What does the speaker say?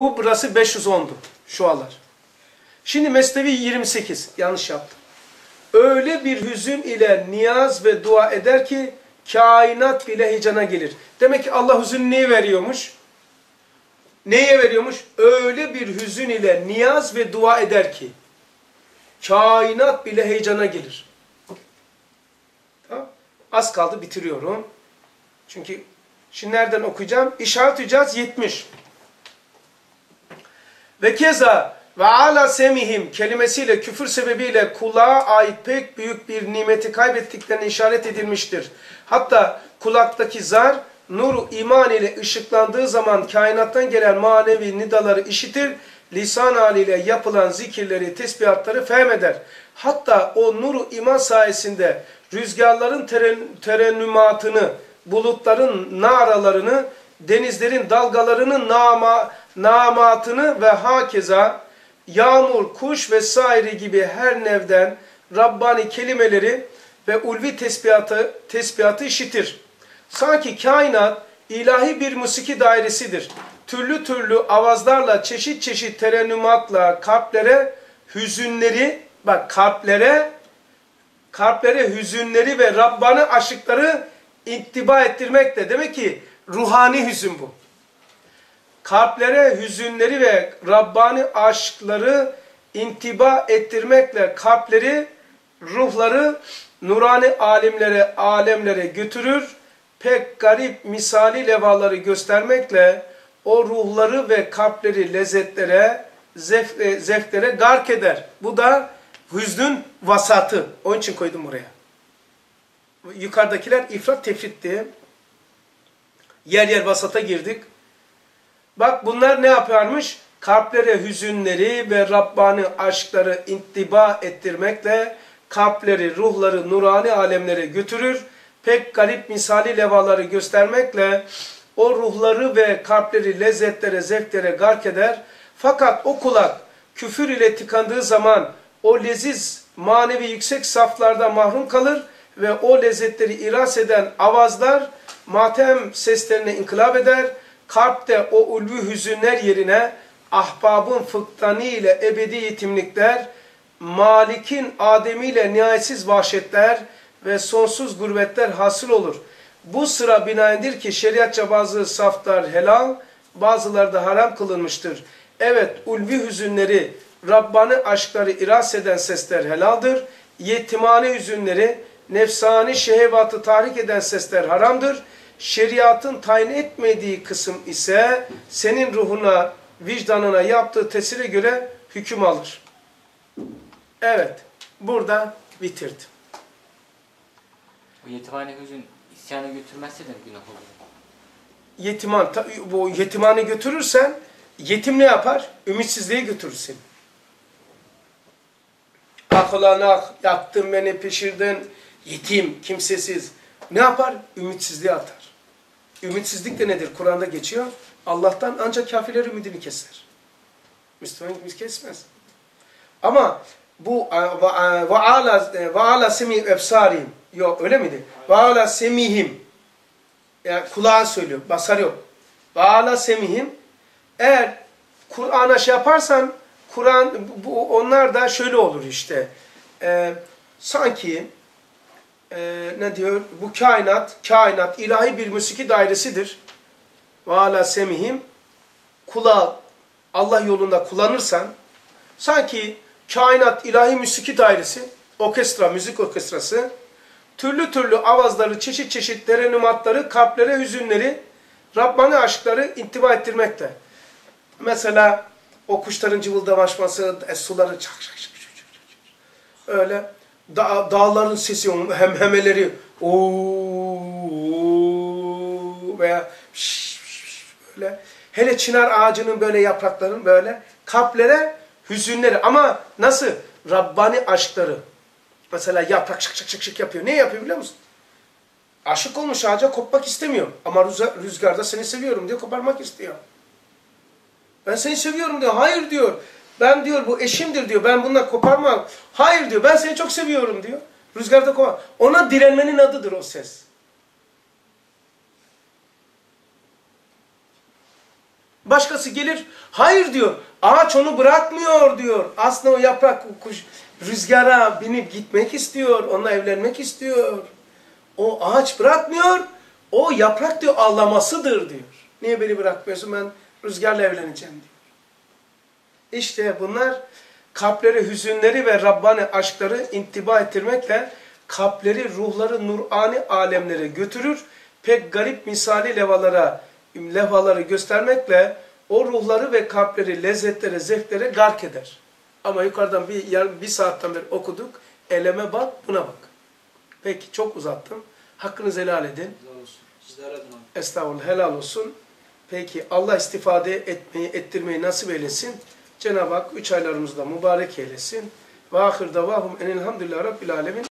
Bu burası 510'du şu alar. Şimdi Mesnevi 28. Yanlış yaptım. Öyle bir hüzün ile niyaz ve dua eder ki kainat bile heyecana gelir. Demek ki Allah hüzün neyi veriyormuş? Neye veriyormuş? Öyle bir hüzün ile niyaz ve dua eder ki kainat bile heyecana gelir. Tamam. Az kaldı bitiriyorum. Çünkü şimdi nereden okuyacağım? İşaret Hücaz 70. Ve keza ve ala semihim kelimesiyle küfür sebebiyle kulağa ait pek büyük bir nimeti kaybettiklerine işaret edilmiştir. Hatta kulaktaki zar nuru iman ile ışıklandığı zaman kainattan gelen manevi nidaları işitir, lisan haliyle yapılan zikirleri, tesbihatları fehmeder. Hatta o nuru iman sayesinde rüzgarların teren, terennümatını, bulutların naralarını, denizlerin dalgalarının nama, namatını ve hakeza yağmur, kuş ve sairi gibi her nevden Rabbani kelimeleri ve ulvi tesbihatı, tesbihatı işitir. Sanki kainat ilahi bir musiki dairesidir. Türlü türlü avazlarla, çeşit çeşit terennümatla kalplere hüzünleri, bak kalplere, kalplere hüzünleri ve Rabbani aşıkları ittiba ettirmekte. Demek ki ruhani hüzün bu. Kalplere hüzünleri ve Rabbani aşkları intiba ettirmekle kalpleri, ruhları nurani alimlere, alemlere götürür. Pek garip misali levaları göstermekle o ruhları ve kalpleri lezzetlere, zef, e, zevklere gark eder. Bu da hüznün vasatı. Onun için koydum buraya. Yukarıdakiler ifrat tefritti. Yer yer vasata girdik. Bak bunlar ne yaparmış? Kalplere hüzünleri ve Rabbani aşkları intiba ettirmekle kalpleri, ruhları nurani alemlere götürür. Pek garip misali levaları göstermekle o ruhları ve kalpleri lezzetlere, zevklere gark eder. Fakat o kulak küfür ile tıkandığı zaman o leziz manevi yüksek saflarda mahrum kalır ve o lezzetleri iras eden avazlar matem seslerine inkılap eder. Kalpte o ulvi hüzünler yerine ahbabın fıktani ile ebedi yetimlikler, Malik'in ademiyle nihayetsiz vahşetler ve sonsuz gurbetler hasıl olur. Bu sıra binaendir ki şeriatça bazı saflar helal, bazıları da haram kılınmıştır. Evet, ulvi hüzünleri, Rabbani aşkları iras eden sesler helaldir. Yetimane hüzünleri, nefsani şehvatı tahrik eden sesler haramdır. Şeriatın tayin etmediği kısım ise senin ruhuna, vicdanına yaptığı tesire göre hüküm alır. Evet, burada bitirdim. Bu yetimhane hüzün isyana götürmezse de günah olur. Yetiman, bu yetimhane götürürsen yetim ne yapar? Ümitsizliğe götürür seni. Ah ulan ah, yaktın beni, pişirdin, yetim, kimsesiz. Ne yapar? Ümitsizliğe atar. Ümitsizlik de nedir? Kur'an'da geçiyor. Allah'tan ancak kafirler ümidini keser. Müslüman ümit kesmez. Ama bu ve ala ve ala semi efsarim yok öyle miydi? Ve ala semihim yani kulağa söylüyor. Basar yok. Ve semihim eğer Kur'an'a şey yaparsan Kur'an onlar da şöyle olur işte. E, sanki e, ne diyor? Bu kainat, kainat ilahi bir musiki dairesidir. Ve ala semihim kulağı Allah yolunda kullanırsan sanki kainat ilahi musiki dairesi, orkestra, müzik orkestrası türlü türlü avazları, çeşit çeşit terenümatları, kalplere hüzünleri, Rabbani aşkları intiba ettirmekte. Mesela o kuşların cıvıldamaşması, suları çak çak çak çak çak. Öyle da, dağların sesi, hem hemeleri ooo veya şş, böyle hele çınar ağacının böyle yapraklarının böyle kalplere hüzünleri ama nasıl Rabbani aşkları mesela yaprak şık şık şık şık yapıyor. Ne yapıyor biliyor musun? Aşık olmuş ağaca kopmak istemiyor. Ama rüzgarda seni seviyorum diyor koparmak istiyor. Ben seni seviyorum diyor. Hayır diyor. Ben diyor bu eşimdir diyor. Ben bununla koparmam. Hayır diyor. Ben seni çok seviyorum diyor. Rüzgarda kopar. Ona direnmenin adıdır o ses. Başkası gelir, hayır diyor. Ağaç onu bırakmıyor diyor. Aslında o yaprak kuş rüzgara binip gitmek istiyor. Onunla evlenmek istiyor. O ağaç bırakmıyor. O yaprak diyor ağlamasıdır diyor. Niye beni bırakmıyorsun ben rüzgarla evleneceğim diyor. İşte bunlar kalpleri, hüzünleri ve Rabbani aşkları intiba ettirmekle kalpleri, ruhları nurani alemlere götürür. Pek garip misali levalara, levhaları göstermekle o ruhları ve kalpleri lezzetlere, zevklere gark eder. Ama yukarıdan bir, yarım, bir saatten beri okuduk. Eleme bak, buna bak. Peki çok uzattım. Hakkınızı helal edin. Helal olsun. Abi. Estağfurullah helal olsun. Peki Allah istifade etmeyi, ettirmeyi nasip eylesin. Cenab-ı Hak üç aylarımızda mübarek eylesin. Ve ahir davahum enelhamdülillah rabbil alemin.